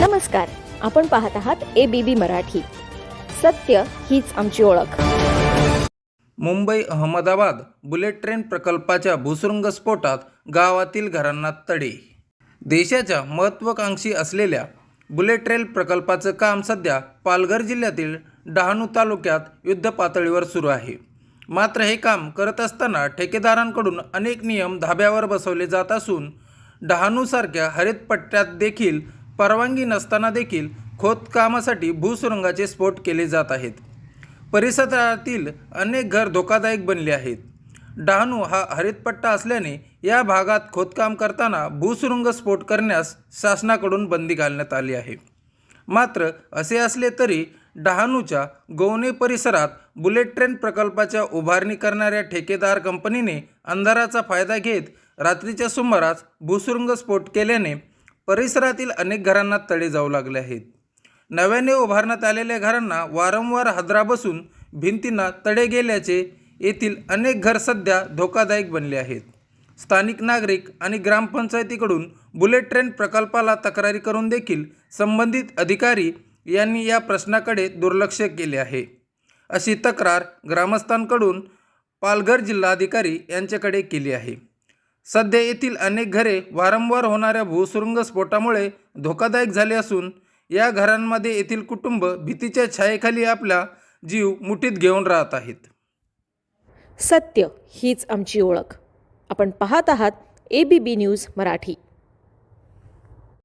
नमस्कार आपण पाहत आहात ए बी बी मराठी. सत्य हीच आमची ओळख. मुंबई अहमदाबाद बुलेट ट्रेन प्रकल्पाच्या भूसुरुंग स्फोटात गावातील घरांना तडे. देशाच्या महत्त्वाकांक्षी असलेल्या बुलेट ट्रेन प्रकल्पाचं काम सध्या पालघर जिल्ह्यातील डहाणू तालुक्यात युद्धपातळीवर सुरू आहे. मात्र हे काम करत असताना ठेकेदारांकडून अनेक नियम धाब्यावर बसवले जात असून डहाणूसारख्या हरित पट्ट्यात देखील परवानगी नसताना देखील खोदकामासाठी भूसुरुंगाचे स्फोट केले जात आहेत. परिसरातील अनेक घर धोकादायक बनले आहेत. डहाणू हा हरितपट्टा असल्याने या भागात खोदकाम करताना भूसुरुंग स्फोट करण्यास शासनाकडून बंदी घालण्यात आली आहे. मात्र असे असले तरी डहाणूच्या गौणे परिसरात बुलेट ट्रेन प्रकल्पाच्या उभारणी करणाऱ्या ठेकेदार कंपनीने अंधाराचा फायदा घेत रात्रीच्या सुमारास भूसुरुंग स्फोट केल्याने परिसरातील अनेक घरांना तडे जाऊ लागले आहेत. नव्याने उभारण्यात आलेल्या घरांना वारंवार हादरा बसून भिंतींना तडे गेल्याचे येथील अनेक घर सध्या धोकादायक बनले आहेत. स्थानिक नागरिक आणि ग्रामपंचायतीकडून बुलेट ट्रेन प्रकल्पाला तक्रारी करून देखील संबंधित अधिकारी यांनी या प्रश्नाकडे दुर्लक्ष केले आहे. अशी तक्रार ग्रामस्थांकडून पालघर जिल्हाधिकारी यांच्याकडे केली आहे. सध्या येथील अनेक घरे वारंवार होणाऱ्या भूसुरुंग स्फोटामुळे धोकादायक झाले असून या घरांमध्ये येथील कुटुंब भीतीच्या छायेखाली आपला जीव मुठीत घेऊन राहत आहेत. सत्य हीच आमची ओळख. आपण पाहत आहात A B B news Marathi.